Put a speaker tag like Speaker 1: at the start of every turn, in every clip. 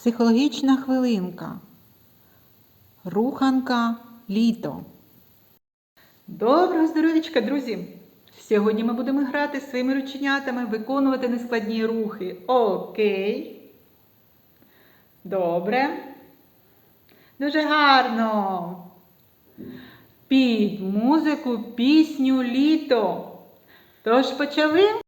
Speaker 1: Психологічна хвилинка. Руханка літо. Доброго здоров'ячка, друзі! Сьогодні ми будемо грати своїми рученятами, виконувати нескладні рухи. Окей. Добре. Дуже гарно. Під музику, пісню літо. Тож почали?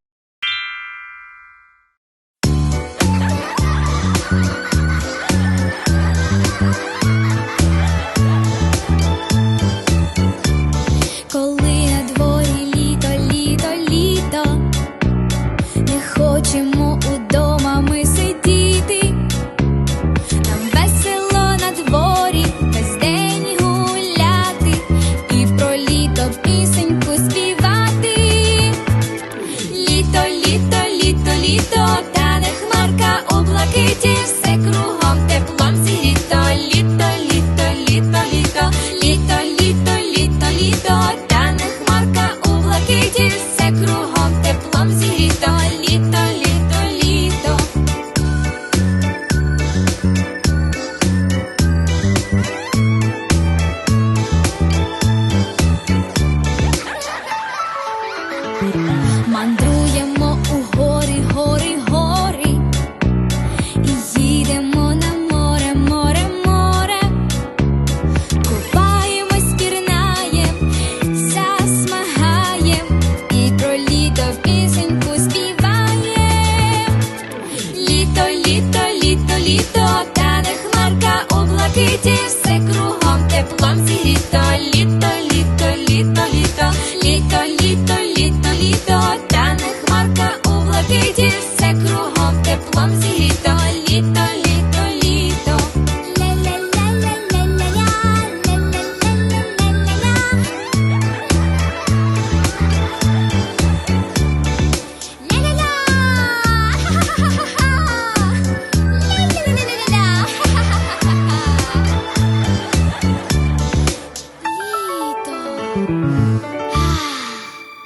Speaker 2: світок.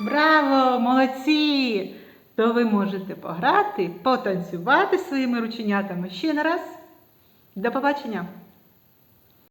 Speaker 1: Браво, молодці! То ви можете пограти, потанцювати своїми рученятами ще не раз. До побачення!